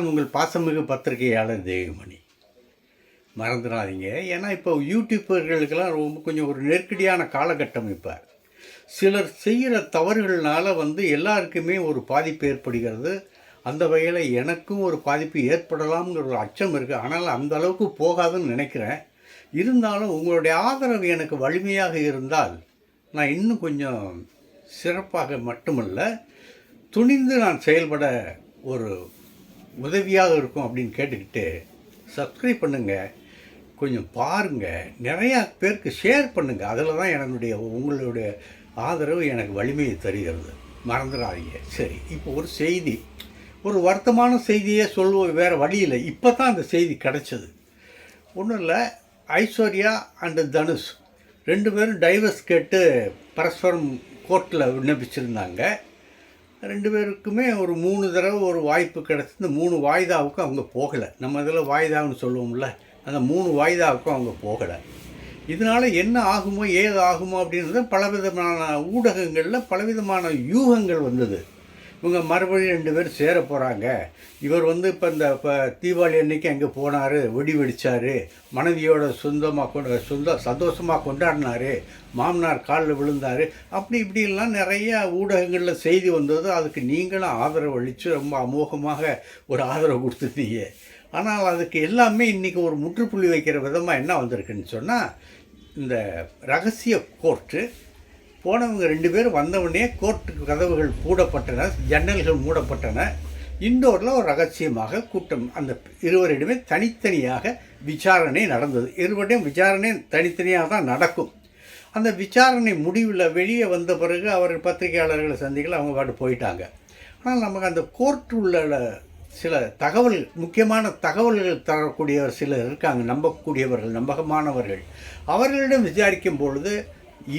நான் உங்கள் பாசமிகு பத்திரிகையாளர் தேவிமணி. மறந்துடாதீங்க. ஏன்னா இப்போ யூடியூபர்களுக்கெல்லாம் ரொம்ப கொஞ்சம் ஒரு நெருக்கடியான காலகட்டம் இப்போ. சிலர் செய்கிற தவறுகள்னால் வந்து எல்லாருக்குமே ஒரு பாதிப்பு ஏற்படுகிறது. அந்த வகையில் எனக்கும் ஒரு பாதிப்பு ஏற்படலாம்ங்கிற ஒரு அச்சம் இருக்குது ஆனால் அந்த அளவுக்கு போகாதுன்னு நினைக்கிறேன். இருந்தாலும் உங்களுடைய ஆதரவு எனக்கு வலிமையாக இருந்தால் நான் இன்னும் கொஞ்சம் சிறப்பாக மட்டுமல்ல துணிந்து நான் செயல்பட ஒரு உதவியாக இருக்கும் அப்படின்னு கேட்டுக்கிட்டு சப்ஸ்கிரைப் பண்ணுங்கள் கொஞ்சம் பாருங்கள் நிறையா பேருக்கு ஷேர் பண்ணுங்கள் அதில் தான் என்னுடைய உங்களுடைய ஆதரவு எனக்கு வலிமையை தருகிறது. மறந்துடாதீங்க. சரி இப்போ ஒரு செய்தி. ஒரு வருத்தமான செய்தியே சொல்லுவோம் வேறு வழியில் இப்போ தான் அந்த செய்தி கிடச்சிது. ஒன்றும் இல்லை. ஐஸ்வர்யா அண்டு தனுஷ். ரெண்டு பேரும் டைவர்ஸ் கேட்டு பரஸ்பரம் கோர்ட்டில் விண்ணப்பிச்சிருந்தாங்க. ரெண்டு பேருக்குமே ஒரு மூணு தடவை ஒரு வாய்ப்பு கிடச்சி இந்த மூணு வாய்தாவுக்கும் அவங்க போகலை. நம்ம இதில் வாய்தான்னு சொல்லுவோம்ல. அந்த மூணு வாய்தாவுக்கும் அவங்க போகலை. இதனால் என்ன ஆகுமோ ஏது ஆகுமோ அப்படின்றது பலவிதமான ஊடகங்களில் பலவிதமான யூகங்கள் வந்தது. இவங்க மறுபடியும் ரெண்டு பேரும் சேர போகிறாங்க இவர் வந்து இப்போ இந்த இப்போ தீபாவளி அன்னைக்கு அங்கே போனார் வெடி வெடித்தார் மனைவியோட சொந்தமாக கொண்டு சொந்த சந்தோஷமாக கொண்டாடினார் மாமனார் காலில் விழுந்தார். அப்படி இப்படிலாம் நிறைய ஊடகங்களில் செய்தி வந்தது. அதுக்கு நீங்களும் ஆதரவு அளித்து ரொம்ப அமோகமாக ஒரு ஆதரவு கொடுத்துருந்தீங்க ஆனால் அதுக்கு எல்லாமே இன்றைக்கி ஒரு முற்றுப்புள்ளி வைக்கிற விதமாக என்ன வந்திருக்குன்னு சொன்னால் இந்த ரகசிய கோர்ட்டு போனவங்க ரெண்டு பேரும் வந்தவுடனே கோர்ட்டுக்கு கதவுகள் மூடப்பட்டன ஜன்னல்கள் மூடப்பட்டன. இண்டோரில் ஒரு ரகசியமாக கூட்டம் அந்த இருவரிடமே தனித்தனியாக விசாரணை நடந்தது. இருவரிடம் விசாரணை தனித்தனியாக தான் நடக்கும். அந்த விசாரணை முடிவில் வெளியே வந்த பிறகு அவர் பத்திரிகையாளர்களை சந்திக்கல அவங்க பாட்டு போயிட்டாங்க. ஆனால் நமக்கு அந்த கோர்ட் உள்ள சில தகவல் முக்கியமான தகவல்கள் தரக்கூடியவர் சிலர் இருக்காங்க நம்பக்கூடியவர்கள் நம்பகமானவர்கள். அவர்களிடம் விசாரிக்கும் பொழுது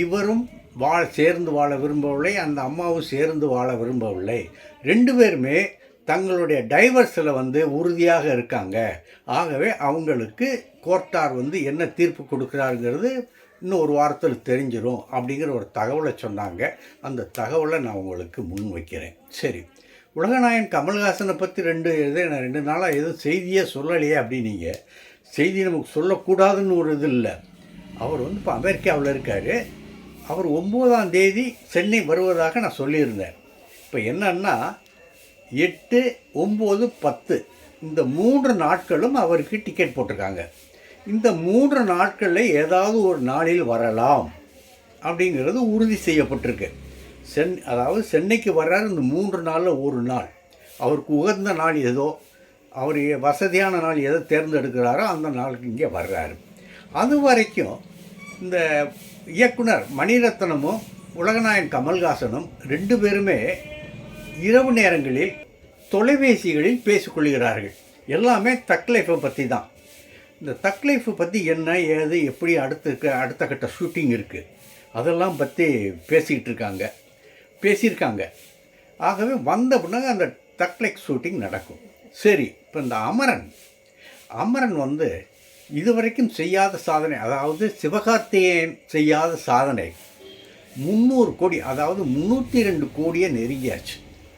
இவரும் வாழ சேர்ந்து வாழ விரும்பவில்லை அந்த அம்மாவும் சேர்ந்து வாழ விரும்பவில்லை. ரெண்டு பேருமே தங்களுடைய டைவர்ஸில் வந்து உறுதியாக இருக்காங்க. ஆகவே அவங்களுக்கு கோர்ட்டார் வந்து என்ன தீர்ப்பு கொடுக்குறாருங்கிறது இன்னும் ஒரு வாரத்தில் தெரிஞ்சிடும் அப்படிங்கிற ஒரு தகவலை சொன்னாங்க. அந்த தகவலை நான் உங்களுக்கு முன் வைக்கிறேன். சரி. உலகநாயன் கமல்ஹாசனை பற்றி ரெண்டு இது நான் ரெண்டு நாளாக எதுவும் செய்தியே சொல்லலையே அப்படின்னீங்க. செய்தி நமக்கு சொல்லக்கூடாதுன்னு ஒரு இது இல்லை. அவர் வந்து இப்போ அமெரிக்காவில் இருக்கார். அவர் ஒம்போதாம் தேதி சென்னை வருவதாக நான் சொல்லியிருந்தேன். இப்போ என்னன்னா எட்டு ஒம்பது பத்து இந்த மூன்று நாட்களும் அவருக்கு டிக்கெட் போட்டிருக்காங்க. இந்த மூன்று நாட்களில் ஏதாவது ஒரு நாளில் வரலாம் அப்படிங்கிறது உறுதி செய்யப்பட்டிருக்கு. சென் அதாவது சென்னைக்கு வர்றாரு இந்த மூன்று நாளில் ஒரு நாள். அவருக்கு உகந்த நாள் ஏதோ அவர் வசதியான நாள் எதை தேர்ந்தெடுக்கிறாரோ அந்த நாளுக்கு இங்கே வர்றாரு. அது வரைக்கும் இந்த இயக்குனர் மணிரத்னமும் உலகநாயன் கமல்ஹாசனும் ரெண்டு பேருமே இரவு நேரங்களில் தொலைபேசிகளில் பேசிக்கொள்கிறார்கள் எல்லாமே தக் லைஃப்பை பற்றி தான். இந்த தக் லைஃப்பை பற்றி என்ன ஏது எப்படி அடுத்த அடுத்த கட்ட ஷூட்டிங் இருக்குது அதெல்லாம் பற்றி பேசிக்கிட்டு இருக்காங்க. பேசியிருக்காங்க. ஆகவே வந்த பின்னாங்க அந்த தக்லைக் ஷூட்டிங் நடக்கும். சரி இப்போ இந்த அமரன் அமரன் வந்து இதுவரைக்கும் செய்யாத சாதனை அதாவது சிவகார்த்திகேயன் செய்யாத சாதனை முந்நூறு கோடி அதாவது முந்நூற்றி ரெண்டு கோடியை நெருங்கியாச்சு.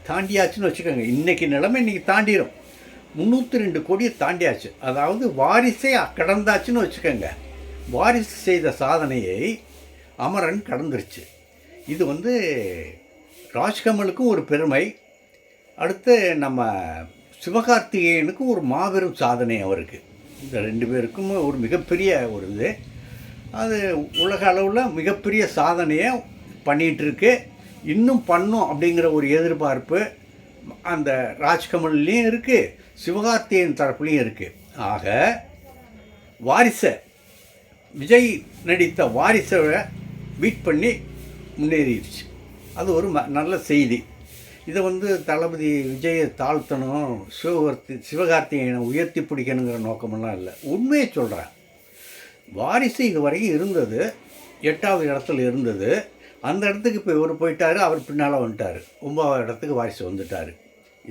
தாண்டியாச்சுன்னு வச்சுக்கோங்க. இன்றைக்கி நிலைமை இன்றைக்கி தாண்டிடும் முந்நூற்றி ரெண்டு கோடியை தாண்டியாச்சு. அதாவது வாரிசே கடந்தாச்சுன்னு வச்சுக்கோங்க. வாரிசு செய்த சாதனையை அமரன் கடந்துருச்சு. இது வந்து ராஜ்கமலுக்கும் ஒரு பெருமை. அடுத்து நம்ம சிவகார்த்திகேயனுக்கும் ஒரு மாபெரும் சாதனை அவருக்கு. இந்த ரெண்டு பேருக்கும் ஒரு மிகப்பெரிய ஒரு இது. அது உலக அளவில் மிகப்பெரிய சாதனையை பண்ணிகிட்ருக்கு இன்னும் பண்ணும் அப்படிங்கிற ஒரு எதிர்பார்ப்பு அந்த ராஜ்கமல்லையும் இருக்குது சிவகார்த்தியின் தரப்புலையும் இருக்குது ஆக வாரிசை விஜய் நடித்த வாரிசை பீட் பண்ணி முன்னேறிடுச்சு. அது ஒரு ம நல்ல செய்தி. இதை வந்து தளபதி விஜயை தாழ்த்தணும் சிவகார்த்தி சிவகார்த்திகேயனை உயர்த்தி பிடிக்கணுங்கிற நோக்கமெல்லாம் இல்லை. உண்மையை சொல்கிறேன் வாரிசு இது வரைக்கும் இருந்தது. எட்டாவது இடத்துல இருந்தது. அந்த இடத்துக்கு இப்போ இவர் போயிட்டார் அவர் பின்னால் வந்துட்டார். ஒன்பதாவது இடத்துக்கு வாரிசு வந்துட்டார்.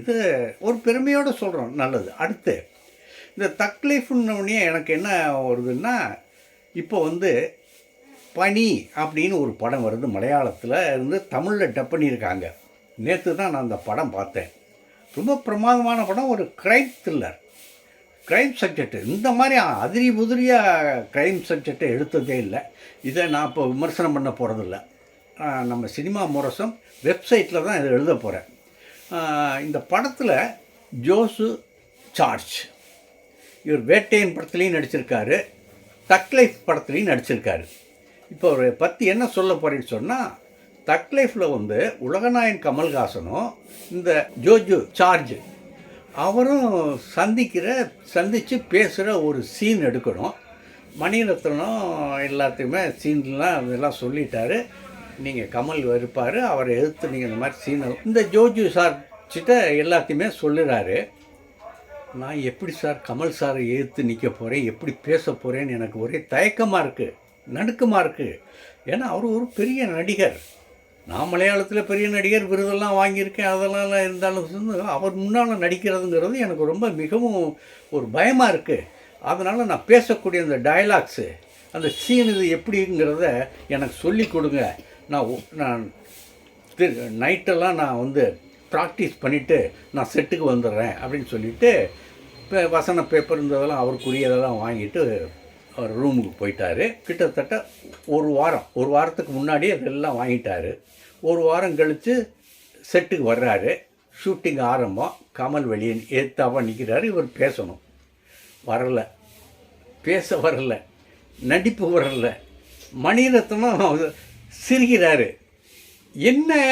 இது ஒரு பெருமையோடு சொல்கிறோம் நல்லது. அடுத்து இந்த தக்லீஃப்னோடனே எனக்கு என்ன வருதுன்னா இப்போ வந்து பனி அப்படின்னு ஒரு படம் வருது. மலையாளத்தில் இருந்து தமிழில் டப் பண்ணியிருக்காங்க. நேற்று தான் நான் அந்த படம் பார்த்தேன். ரொம்ப பிரமாதமான படம் ஒரு க்ரைம் த்ரில்லர் க்ரைம் சப்ஜெக்ட் இந்த மாதிரி அதிரி புதிரியாக க்ரைம் சப்ஜெக்டை எடுத்ததே இல்லை. இதை நான் இப்போ விமர்சனம் பண்ண போகிறதில்ல நம்ம சினிமா முரசம் வெப்சைட்டில் தான் இதை எழுத போகிறேன் இந்த படத்தில் ஜோசு சார்ஜ். இவர் வேட்டையன் படத்துலேயும் நடிச்சிருக்காரு. தக்லைஃப் படத்துலேயும் நடிச்சிருக்காரு. இப்போ அவரை பற்றி என்ன சொல்ல போகிறேன்னு சொன்னால் தக் லைஃப்பில் வந்து உலகநாயன் கமல்ஹாசனும் இந்த ஜோஜு சார்ஜ் அவரும் சந்திக்கிற சந்தித்து பேசுகிற ஒரு சீன் எடுக்கணும். மணிரத்னம் எல்லாத்தையுமே சீன்லாம் இதெல்லாம் சொல்லிட்டாரு. நீங்கள் கமல் இருப்பார் அவரை எதிர்த்து நீங்கள் இந்த மாதிரி சீன் இந்த ஜோஜு சார் கிட்ட எல்லாத்தையுமே சொல்லுறாரு. நான் எப்படி சார் கமல் சாரை எதிர்த்து நிற்க போகிறேன் எப்படி பேச போகிறேன்னு எனக்கு ஒரே தயக்கமாக இருக்குது நடுக்கமாக இருக்குது ஏன்னா அவர் ஒரு பெரிய நடிகர். நான் மலையாளத்தில் பெரிய நடிகர் விருதெல்லாம் வாங்கியிருக்கேன் அதெல்லாம் இருந்தாலும் அவர் முன்னால் நடிக்கிறதுங்கிறது எனக்கு ரொம்ப மிகவும் ஒரு பயமாக இருக்குது அதனால் நான் பேசக்கூடிய அந்த டயலாக்ஸு அந்த சீன் இது எப்படிங்கிறத எனக்கு சொல்லி கொடுங்க. நான் நான் திரு நைட்டெல்லாம் நான் வந்து ப்ராக்டிஸ் பண்ணிவிட்டு நான் செட்டுக்கு வந்துடுறேன் அப்படின்னு சொல்லிவிட்டு இப்போ வசன பேப்பர் இருந்ததெல்லாம் அவருக்குரியதெல்லாம் வாங்கிட்டு அவர் ரூமுக்கு போயிட்டார். கிட்டத்தட்ட ஒரு வாரம் ஒரு வாரத்துக்கு முன்னாடி அதெல்லாம் வாங்கிட்டார். ஒரு வாரம் கழித்து செட்டுக்கு வர்றாரு. ஷூட்டிங் ஆரம்பம் கமல் வெளியே ஏத்தாவாக நிற்கிறாரு இவர் பேசணும். வரல. பேச வரல. நடிப்பு வரல. மணிரத்னம் சிரிக்கிறாரு. என்ன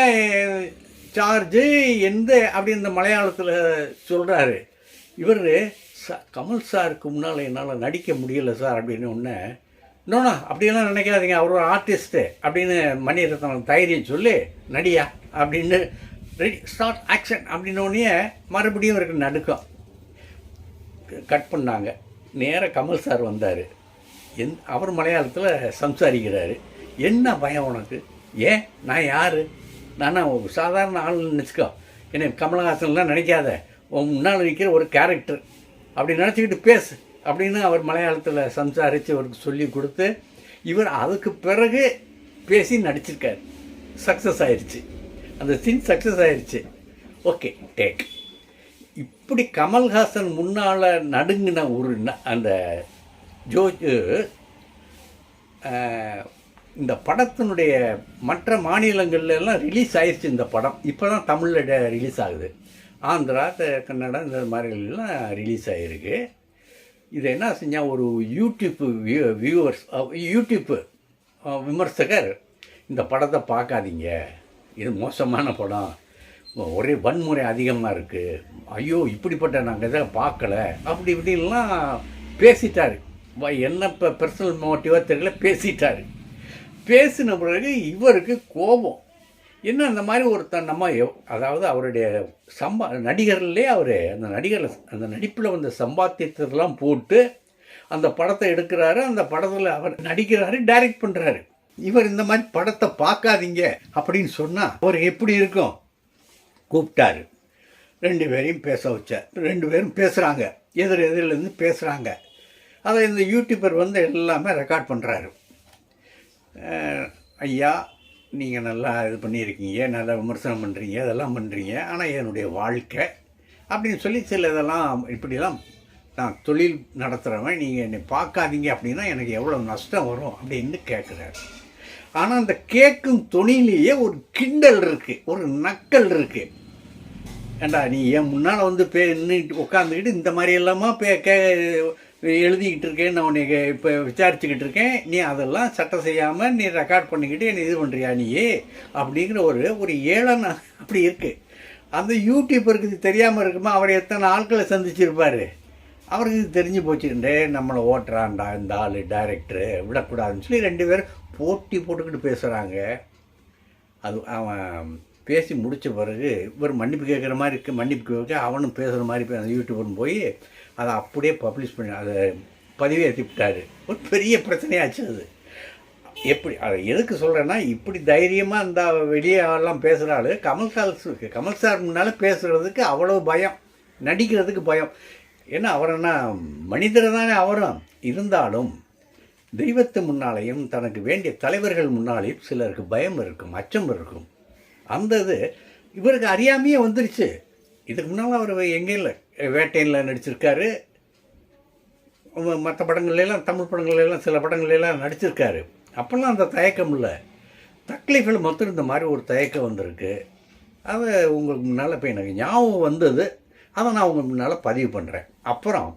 சார்ஜு எந்த அப்படி இந்த மலையாளத்தில் சொல்கிறாரு இவர் சா கமல் சாருக்கு முன்னால் என்னால் நடிக்க முடியல சார் அப்படின்னு ஒன்று இன்னொன்று அப்படியெல்லாம் நினைக்காதீங்க அவர் ஒரு ஆர்டிஸ்ட்டு அப்படின்னு மணிரத்னம் தைரியம் சொல்லி நடியா அப்படின்னு ரெடி ஸ்டார்ட் ஆக்ஷன் அப்படின்னோடனே மறுபடியும் இவருக்கு நடுக்கம். கட் பண்ணாங்க. நேராக கமல் சார் வந்தார். எந் அவர் மலையாளத்தில் சம்சாரிக்கிறாரு. என்ன பயம் உனக்கு? ஏன்? நான் யார்? நானா சாதாரண ஆள்னு நினச்சிக்கோ. என்னை கமலஹாசன்லாம் நினைக்காத. உன் முன்னால் நிற்கிற ஒரு கேரக்டர் அப்படி நினச்சிக்கிட்டு பேசு அப்படின்னு அவர் மலையாளத்தில் சம்சாரித்து அவருக்கு சொல்லி கொடுத்து இவர் அதுக்கு பிறகு பேசி நடிச்சிருக்கார். சக்ஸஸ் ஆயிடுச்சு அந்த சீன் சக்ஸஸ் ஆயிடுச்சு ஓகே டேக் இப்படி கமல்ஹாசன் முன்னால் நடுங்கின ஒரு அந்த ஜோஜு இந்த படத்தினுடைய மற்ற மாநிலங்கள்லாம் ரிலீஸ் ஆயிடுச்சு இந்த படம். இப்போ தான் தமிழில் ரிலீஸ் ஆகுது. ஆந்திரா கன்னடா இந்த மாதிரிலாம் ரிலீஸ் ஆகிருக்கு இது என்ன செஞ்சால் ஒரு யூடியூப்பு வியூ வியூவர்ஸ் யூடியூப்பு விமர்சகர் இந்த படத்தை பார்க்காதீங்க. இது மோசமான படம். ஒரே வன்முறை அதிகமாக இருக்குது ஐயோ இப்படிப்பட்ட நாங்கள் இதை பார்க்கல. அப்படி இப்படின்லாம் பேசிட்டார். என்ன இப்போ பர்சனல் மோட்டிவாக தெரியல பேசிட்டார். பேசின பிறகு இவருக்கு கோபம். என்ன அந்த மாதிரி ஒருத்தன் நம்ம அதாவது அவருடைய சம்பா நடிகர்லே அவர் அந்த நடிகர் அந்த நடிப்பில் வந்த சம்பாத்தியத்தெல்லாம் போட்டு அந்த படத்தை எடுக்கிறாரு. அந்த படத்தில் அவர் நடிக்கிறாரு டைரக்ட் பண்ணுறாரு இவர் இந்த மாதிரி படத்தை பார்க்காதீங்க அப்படின்னு சொன்னால் அவர் எப்படி இருக்கும்? கூப்பிட்டாரு. ரெண்டு பேரையும் பேச வச்சார். ரெண்டு பேரும் பேசுகிறாங்க எதிர் எதிரிலேருந்து பேசுகிறாங்க அதை இந்த யூடியூபர் வந்து எல்லாமே ரெக்கார்ட் பண்ணுறாரு ஐயா நீங்கள் நல்லா இது பண்ணியிருக்கீங்க நல்லா விமர்சனம் பண்ணுறீங்க இதெல்லாம் பண்ணுறீங்க ஆனால் என்னுடைய வாழ்க்கை அப்படின்னு சொல்லி சில இதெல்லாம் இப்படிலாம் நான் தொழில் நடத்துகிறவன் நீங்கள் என்னை பார்க்காதீங்க அப்படின்னா எனக்கு எவ்வளோ நஷ்டம் வரும் அப்படின்னு கேட்குறாரு ஆனால் அந்த கேட்கும் துணியிலேயே ஒரு கிண்டல் இருக்குது ஒரு நக்கல் இருக்குது ஏண்டா நீ என் முன்னால் வந்து பே நின்றுட்டு உட்காந்துக்கிட்டு இந்த மாதிரி எல்லாமா பே கே எழுதிக்கிட்டு இருக்கேன் நான் உன்னை இப்போ விசாரிச்சுக்கிட்டு இருக்கேன் நீ அதெல்லாம் சட்டம் செய்யாமல் நீ ரெக்கார்ட் பண்ணிக்கிட்டு என்னை இது பண்ணுறியா நீ அப்படிங்கிற ஒரு ஒரு ஏளன அப்படி இருக்குது அந்த யூடியூபருக்கு இது தெரியாமல் இருக்குமா? அவர் எத்தனை ஆட்களை சந்திச்சிருப்பார்? அவருக்கு இது தெரிஞ்சு போச்சுக்கிட்டே நம்மளை ஓட்டுறான்டா இந்த ஆள் டைரக்டரு விடக்கூடாதுன்னு சொல்லி ரெண்டு பேரும் போட்டி போட்டுக்கிட்டு பேசுகிறாங்க அது அவன் பேசி முடித்த பிறகு இவர் மன்னிப்பு கேட்குற மாதிரி இருக்கு. மன்னிப்பு கேட்க அவனும் பேசுகிற மாதிரி அந்த யூடியூபர்னு போய் அதை அப்படியே பப்ளிஷ் பண்ணி அதை பதிவேற்றி விட்டார் ஒரு பெரிய பிரச்சனையாச்சு அது. எப்படி அதை எதுக்கு சொல்கிறேன்னா இப்படி தைரியமாக இந்த வெளியே எல்லாம் பேசுகிற ஆள் கமல் சார் கமல் சார் முன்னால் பேசுகிறதுக்கு அவ்வளோ பயம். நடிக்கிறதுக்கு பயம். ஏன்னா அவர் என்ன மனிதர் தானே அவரும் இருந்தாலும் தெய்வத்து முன்னாலேயும் தனக்கு வேண்டிய தலைவர்கள் முன்னாலேயும் சிலருக்கு பயம் இருக்கும் அச்சம் இருக்கும். அந்த இது இவருக்கு அறியாமையே வந்துருச்சு. இதுக்கு முன்னால் அவர் எங்கே இல்லை. வேட்டையில் நடிச்சிருக்காரு. மற்ற படங்கள்லாம் தமிழ் படங்கள்லாம் சில படங்கள்லாம் நடிச்சிருக்காரு. அப்போல்லாம் அந்த தயக்கம் இல்லை. தக்லீஃபில் மொத்தம் இந்த மாதிரி ஒரு தயக்கம் வந்திருக்கு. அதை உங்களுக்கு முன்னால் இப்போ எனக்கு ஞாபகம் வந்தது. அதை நான் உங்கள் முன்னால் பதிவு பண்ணுறேன் அப்புறம்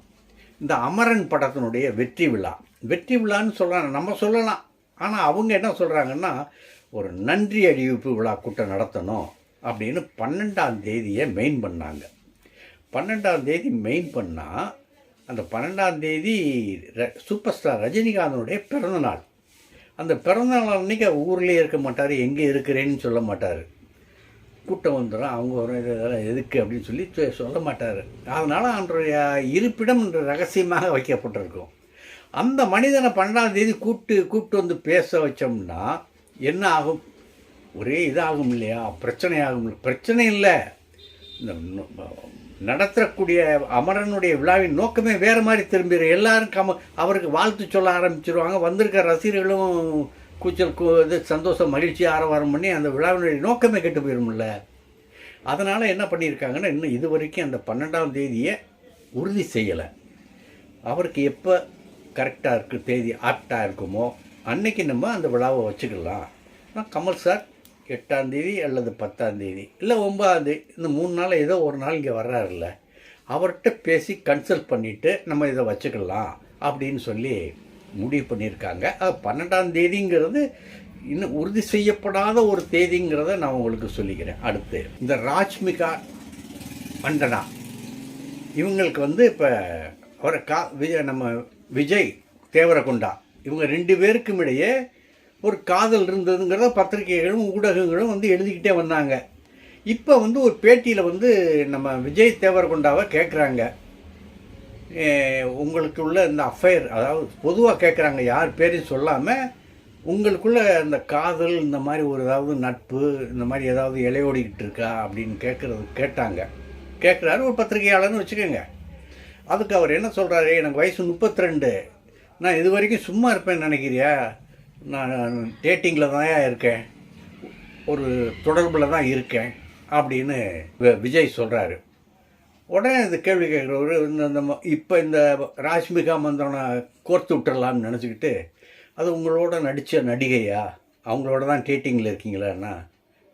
இந்த அமரன் படத்தினுடைய வெற்றி விழா. வெற்றி விழான்னு சொல்லலாம் நம்ம சொல்லலாம். ஆனால் அவங்க என்ன சொல்கிறாங்கன்னா ஒரு நன்றி அறிவிப்பு விழா கூட்டம் நடத்தணும் அப்படின்னு பன்னெண்டாம் தேதியை மெயின் பண்ணாங்க. பன்னெண்டாம் தேதி மெயின் பண்ணால் அந்த பன்னெண்டாம் தேதி ர- சூப்பர் ஸ்டார் ரஜினிகாந்தனுடைய பிறந்தநாள் அந்த பிறந்தநாள் அன்னைக்கு ஊர்லேயே இருக்க மாட்டார் எங்கே இருக்கிறேன்னு சொல்ல மாட்டார். கூட்டம் வந்துடும் அவங்க வரும் இதெல்லாம் எதுக்கு அப்படின்னு சொல்லி சொல்ல மாட்டார். அதனால் அன்றைய இருப்பிடம் ரகசியமாக வைக்கப்பட்டிருக்கும். அந்த மனிதனை பன்னெண்டாம் தேதி கூப்பிட்டு கூப்பிட்டு வந்து பேச வச்சோம்னா என்ன ஆகும்? ஒரே இதாகும் இல்லையா? பிரச்சனை ஆகும் பிரச்சனை இல்லை. இந்த நடத்தக்கூடிய அமரனுடைய விழாவின் நோக்கமே வேறு மாதிரி திரும்பிடு எல்லாரும் கம அவருக்கு வாழ்த்து சொல்ல ஆரம்பிச்சிருவாங்க. வந்திருக்க ரசிகர்களும் கூச்சல் இது சந்தோஷம் மகிழ்ச்சி ஆரவாரம் பண்ணி அந்த விழாவினுடைய நோக்கமே கெட்டு போயிடும்ல அதனால் என்ன பண்ணியிருக்காங்கன்னா இன்னும் இது வரைக்கும் அந்த பன்னெண்டாம் தேதியை உறுதி செய்யலை. அவருக்கு எப்போ கரெக்டாக இருக்குது தேதி ஆப்டாக இருக்குமோ அன்னைக்கு நம்ம அந்த விழாவை வச்சுக்கலாம். ஆனால் கமல் சார் எட்டாம் தேதி அல்லது பத்தாம் தேதி. இல்லை ஒன்பதாம் தேதி. இந்த மூணு நாள் ஏதோ ஒரு நாள் இங்கே வர்றாருல்ல. அவர்கிட்ட பேசி கன்சல்ட் பண்ணிவிட்டு நம்ம இதை வச்சுக்கலாம் அப்படின்னு சொல்லி முடிவு பண்ணியிருக்காங்க. அது பன்னெண்டாம் தேதிங்கிறது இன்னும் உறுதி செய்யப்படாத ஒரு தேதிங்கிறத நான் உங்களுக்கு சொல்லிக்கிறேன். அடுத்து இந்த ராஜ்மிகா மண்டனா. இவங்களுக்கு வந்து இப்போ அவரை கா விஜய் நம்ம விஜய் தேவரகுண்டா. இவங்க ரெண்டு பேருக்கும் இடையே ஒரு காதல் இருந்ததுங்கிறத பத்திரிகைகளும் ஊடகங்களும் வந்து எழுதிக்கிட்டே வந்தாங்க. இப்போ வந்து ஒரு பேட்டியில் வந்து நம்ம விஜய் தேவரகொண்டாவை கேட்குறாங்க உங்களுக்குள்ள இந்த அஃபைர் அதாவது பொதுவாக கேட்குறாங்க யார் பேரையும் சொல்லாமல் உங்களுக்குள்ள இந்த காதல் இந்த மாதிரி ஒரு ஏதாவது நட்பு இந்த மாதிரி ஏதாவது இலையோடிக்கிட்டு இருக்கா அப்படின்னு கேட்குறது கேட்டாங்க. கேட்குறாரு ஒரு பத்திரிகையாளர்னு வச்சுக்கோங்க. அதுக்கு அவர் என்ன சொல்கிறாரு எனக்கு வயசு முப்பத்தி ரெண்டு நான் இது வரைக்கும் சும்மா இருப்பேன்னு நினைக்கிறியா? நான் டேட்டிங்கில் தான் இருக்கேன். ஒரு தொடர்பில் தான் இருக்கேன் அப்படின்னு விஜய் சொல்கிறாரு உடனே இந்த கேள்வி கேட்குறவர் இந்த இந்த இப்போ இந்த ராஷ்மிகா மந்தனை கோர்த்து விட்டுறலாம்னு நினச்சிக்கிட்டு அது உங்களோட நடித்த நடிகையா? அவங்களோட தான் டேட்டிங்கில் இருக்கீங்களாண்ணா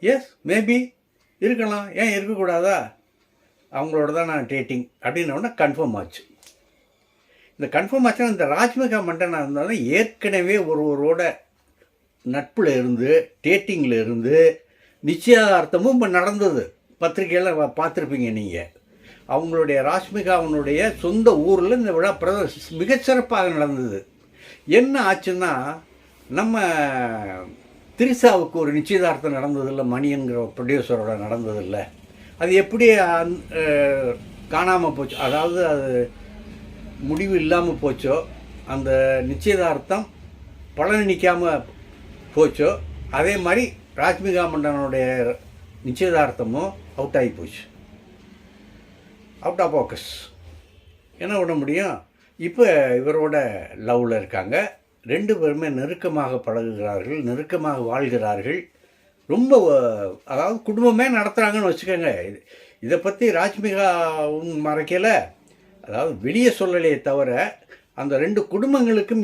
எஸ் மேபி இருக்கலாம். ஏன் இருக்கக்கூடாதா? அவங்களோட தான் நான் டேட்டிங் அப்படின்ன உடனே கன்ஃபார்ம் ஆச்சு. இந்த கன்ஃபார்ம் ஆச்சுன்னா இந்த ராஜ்மிகா மண்டனா இருந்தாலும் ஏற்கனவே ஒருவரோட நட்பில் இருந்து டேட்டிங்கில் இருந்து நிச்சயதார்த்தமும் இப்போ நடந்தது. பத்திரிக்கையில் பார்த்துருப்பீங்க நீங்கள் அவங்களுடைய ராஷ்மிகாவனுடைய சொந்த ஊரில் இந்த விழா பிரத மிகச்சிறப்பாக நடந்தது. என்ன ஆச்சுன்னா நம்ம திரிசாவுக்கு ஒரு நிச்சயதார்த்தம் நடந்ததில்ல மணிங்கிற ப்ரொடியூசரோட நடந்ததில்ல. அது எப்படி காணாமல் போச்சு. அதாவது அது முடிவு இல்லாமல் போச்சோ அந்த நிச்சயதார்த்தம் பலன் நிற்காமல் போச்சோ அதே மாதிரி ராஜ்மிகா மண்டனுடைய நிச்சயதார்த்தமும் அவுட் ஆகி போச்சு. அவுட் ஆஃப் ஃபோக்கஸ் என்ன பண்ண முடியும்? இப்போ இவரோட லவ்வில் இருக்காங்க. ரெண்டு பேருமே நெருக்கமாக பழகுகிறார்கள் நெருக்கமாக வாழ்கிறார்கள். ரொம்ப அதாவது குடும்பமே நடத்துகிறாங்கன்னு வச்சுக்கோங்க. இது இதை பற்றி ராஜ்மிகாவும் மறைக்கலை. அதாவது வெளியே சொல்லலையே தவிர அந்த ரெண்டு குடும்பங்களுக்கும்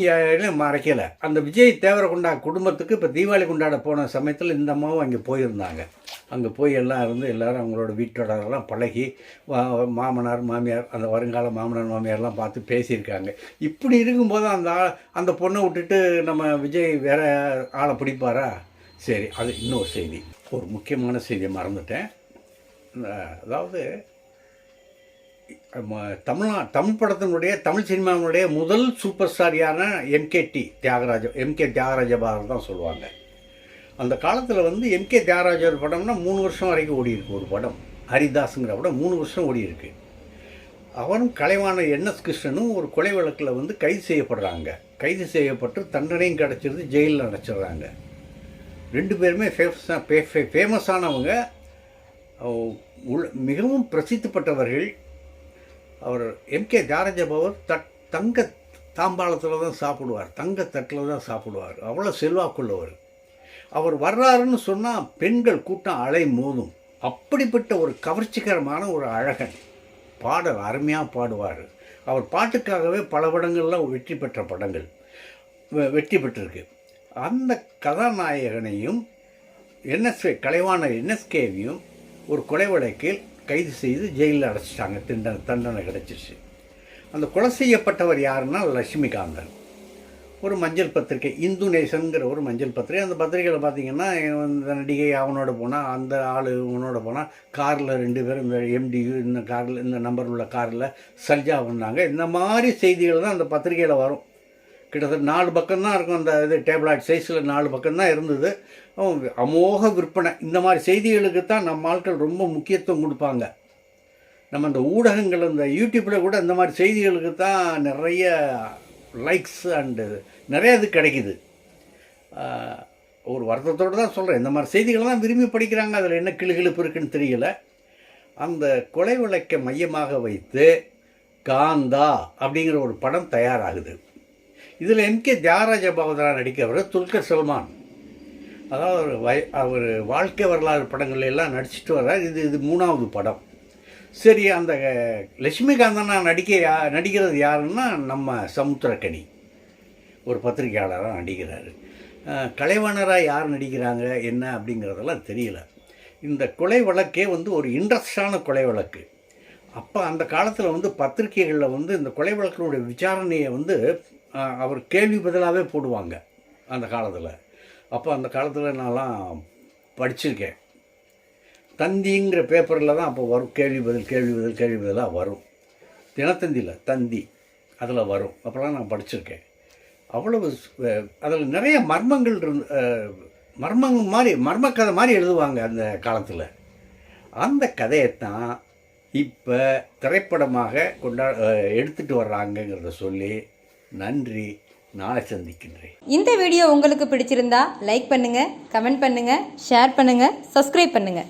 மறைக்கலை. அந்த விஜய் தேவரகுண்டா குடும்பத்துக்கு இப்போ தீபாவளி கொண்டாட போன சமயத்தில் இந்த அம்மாவும் அங்கே போயிருந்தாங்க. அங்கே போய் எல்லாம் இருந்து எல்லாரும் அவங்களோட வீட்டோடலாம் பழகி மாமனார் மாமியார் அந்த வருங்கால மாமனார் மாமியார்லாம் பார்த்து பேசியிருக்காங்க. இப்படி இருக்கும்போது அந்த ஆள் அந்த பொண்ணை விட்டுட்டு நம்ம விஜய் வேற ஆளை பிடிப்பாரா? சரி அது இன்னொரு செய்தி. ஒரு முக்கியமான செய்தியை மறந்துட்டேன். அதாவது தமிழ்நா தமிழ் படத்தினுடைய தமிழ் சினிமாவினுடைய முதல் சூப்பர் ஸ்டாரியான எம்கேடி தியாகராஜ எம்கே தியாகராஜ பாரதம் தான் சொல்லுவாங்க. அந்த காலத்தில் வந்து எம்கே தியாகராஜர் படம்னா மூணு வருஷம் வரைக்கும் ஓடி இருக்கு ஒரு படம். ஹரிதாஸுங்கிற படம் மூணு வருஷம் ஓடி இருக்கு. அவரும் என் எஸ் கிருஷ்ணனும் ஒரு கொலை வழக்கில் வந்து கைது செய்யப்படுறாங்க. கைது செய்யப்பட்டு தண்டனையும் கிடச்சிருந்து ஜெயிலில் அடைச்சிடுறாங்க. ரெண்டு பேருமே ஃபேமஸாக ஃபேமஸானவங்க உள் மிகவும் பிரசித்தி அவர் எம்கே ஜாரஜபவர் தட் தங்க தாம்பாளத்தில் தான் சாப்பிடுவார். தங்க தட்டில் தான் சாப்பிடுவார். அவ்வளோ செல்வாக்குள்ளவர். அவர் வர்றாருன்னு சொன்னால் பெண்கள் கூட்டம் அலை மோதும். அப்படிப்பட்ட ஒரு கவர்ச்சிகரமான ஒரு அழகன். பாடல் அருமையாக பாடுவார். அவர் பாட்டுக்காகவே பல படங்கள்லாம் வெற்றி பெற்ற படங்கள். வெற்றி பெற்றிருக்கு. அந்த கதாநாயகனையும் என்எஸ்கே கலைவாணர் என்எஸ்கேவையும் ஒரு கொலை வழக்கில் கைது செய்து ஜெயிலில் அடைச்சிட்டாங்க திண்டனை தண்டனை கிடச்சிச்சு அந்த கொலை செய்யப்பட்டவர் யாருன்னா லட்சுமிகாந்தன். ஒரு மஞ்சள் பத்திரிக்கை இந்து நேசன்கிற ஒரு மஞ்சள் பத்திரிகை. அந்த பத்திரிகையில் பார்த்தீங்கன்னா இந்த நடிகை அவனோட போனால் அந்த ஆள் இவனோட போனால் காரில் ரெண்டு பேரும் இந்த எம்டியு இந்த காரில் இந்த நம்பர் உள்ள காரில் சல்ஜா வந்தாங்க. இந்த மாதிரி செய்திகள் தான் அந்த பத்திரிகையில் வரும். கிட்டத்தட்ட நாலு பக்கம்தான் இருக்கும் அந்த இது டேப்லாய்ட் சைஸில் நாலு பக்கம்தான் இருந்தது. அமோக விற்பனை. இந்த மாதிரி செய்திகளுக்கு தான் நம்ம ஆட்கள் ரொம்ப முக்கியத்துவம் கொடுப்பாங்க. நம்ம இந்த ஊடகங்கள் இந்த யூடியூப்பில் கூட இந்த மாதிரி செய்திகளுக்கு தான் நிறைய லைக்ஸ் அண்டு நிறைய இது கிடைக்குது. ஒரு வருத்தத்தோடு தான் சொல்கிறேன் இந்த மாதிரி செய்திகளை தான் விரும்பி படிக்கிறாங்க. அதில் என்ன கிளுகிழப்பு இருக்குன்னு தெரியல. அந்த கொலை வழக்கை மையமாக வைத்து காந்தா அப்படிங்கிற ஒரு படம் தயாராகுது. இதில் என்கே தியாகராஜ பகவதரா நடிக்கிறவர் துல்கர் சல்மான். அதாவது அவர் வய அவர் வாழ்க்கை வரலாறு படங்கள் எல்லாம் நடிச்சிட்டு வர்றார். இது இது மூணாவது படம். சரி அந்த லட்சுமிகாந்தனா நடிக்க யா நடிக்கிறது யாருன்னா நம்ம சமுத்திரக்கனி. ஒரு பத்திரிகையாளராக நடிக்கிறார். கலைவாணராக யார் நடிக்கிறாங்க என்ன அப்படிங்கிறதெல்லாம் தெரியல. இந்த கொலை வழக்கே வந்து ஒரு இன்ட்ரெஸ்டான கொலை வழக்கு. அப்போ அந்த காலத்தில் வந்து பத்திரிகைகளில் வந்து இந்த கொலை வழக்கினுடைய விசாரணையை வந்து அவர் கேள்வி பதிலாகவே போடுவாங்க அந்த காலத்தில். அப்போ அந்த காலத்தில் நான்லாம் படிச்சிருக்கேன். தந்திங்கிற பேப்பரில் தான் அப்போ வரும். கேள்வி பதில் கேள்வி பதில் கேள்வி பதிலாக வரும். தினத்தந்தியில் தந்தி அதில் வரும். அப்போலாம் நான் படிச்சிருக்கேன். அவ்வளவு அதில் நிறைய மர்மங்கள் இருந்து மர்மங்கள் மாதிரி மர்மக்கதை மாதிரி எழுதுவாங்க அந்த காலத்தில். அந்த கதையைத்தான் இப்போ திரைப்படமாக கொண்டா எடுத்துகிட்டு வர்றாங்கங்கிறத சொல்லி நன்றி. நாளை சந்திக்கின்றேன். இந்த வீடியோ உங்களுக்கு பிடிச்சிருந்தா லைக் பண்ணுங்க கமெண்ட் பண்ணுங்க ஷேர் பண்ணுங்க சப்ஸ்கிரைப் பண்ணுங்க.